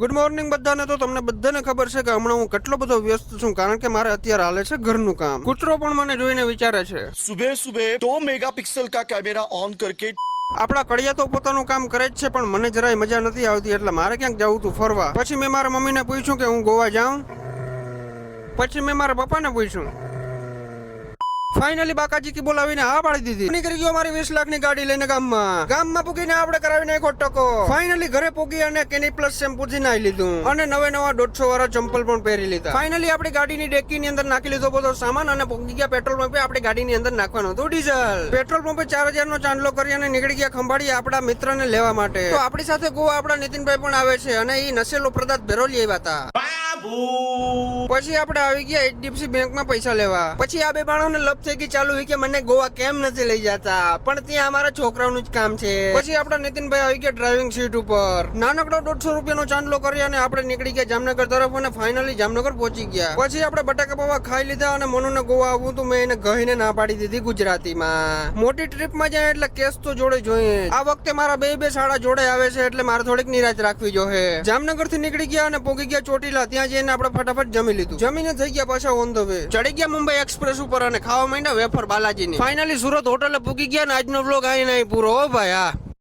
Good morning બધાને. તો તમને બધાને ખબર છે કે હમણાં હું કેટલો બધો વ્યસ્ત છું કારણ કે મારે અત્યારે હાલે છે ઘરનું કામ. કૂતરો પણ મને જોઈને વિચારે છે. સુબે સુબે 2 મેગાપિક્સલ કા કેમેરા ઓન કરકે આપણા કડિયા તો પોતાનું કામ કરે જ છે પણ મને જરાય મજા નથી આવતી એટલે મારે ક્યાંક જવું હતું ફરવા. પછી મેં મારા મમ્મીને પૂછ્યું કે હું ગોવા જાઉં? પછી મેં મારા પપ્પાને પૂછ્યું. ફાઇનલી બાકાજી કી બોલાવીને હા પાડી દીધી. નીકળી ગયો મારી વીસ લાખની ગાડી લઈને ગામમાં. ગામમાં પૂગીને આપણે કરાવીને એક ટકો ફાઇનલી ઘરે પૂગી અને કેની પ્લસ શેમ્પૂથી નાઈ લીધું. અને નવે નવા દોઢસો વાળા ચંપલ પણ પહેરી લીધા. ફાઇનલી આપણી ગાડીની ડેકીની અંદર નાખી લીધો બધો સામાન અને પૂગી ગયા પેટ્રોલ પંપે આપણી ગાડીની અંદર નાખવાનો હતું ડીઝલ. પેટ્રોલ પંપે ચાર હજાર નો ચાંદલો કરી અને નીકળી ગયા ખંભાળી આપણા મિત્રને લેવા માટે. તો આપણી સાથે ગોવા આપણા નીતિનભાઈ પણ આવે છે અને એ નશેલો પ્રદાર્થ ભેરોલી આવ્યા હતા. પછી આપણે આવી ગયા એચડીએફસી બેંકમાં પૈસા લેવા. પછી આ બે બાળોને લપ થઈ ગઈ ચાલુ હોય કે મને ગોવા કેમ નથી લઈ જતા? પણ ત્યાં અમારા છોકરાઓનું જ કામ છે. પછી આપણા નીતિનભાઈ આવી ગયા ડ્રાઇવિંગ સીટ ઉપર. નાનકડો દોઢસો રૂપિયાનો ચાંદલો કરી અને આપણે નીકળી ગયા જામનગર તરફ અને ફાઇનલી જામનગર પહોંચી ગયા. પછી આપણે બટાકા પૌવા ખાઈ લીધા અને મનુને ગોવા આવવું તો મેં એને ગહીને ના પાડી દીધી ગુજરાતીમાં. મોટી ટ્રીપમાં જાય એટલે કેસ તો જોડે જોઈએ. આ વખતે મારા બે બે શાળા જોડે આવે છે એટલે મારે થોડીક નિરાશ રાખવી જોઈએ જામનગરથી નીકળી ગયા અને પોગી ગયા ચોટીલા. ત્યાં જઈને આપણે ફટાફટ જમી લીધું. જમીને થઈ ગયા પાછા ઓન ધ વે ચડી ગયા મુંબઈ એક્સપ્રેસ ઉપર અને ખાવા માંડ્યા વેફર બાલાજીની. ફાઇનલી સુરત હોટલે પૂકી ગયા ને આજનો બ્લોગ અહીં નહીં પૂરો. હો ભાઈ, હા.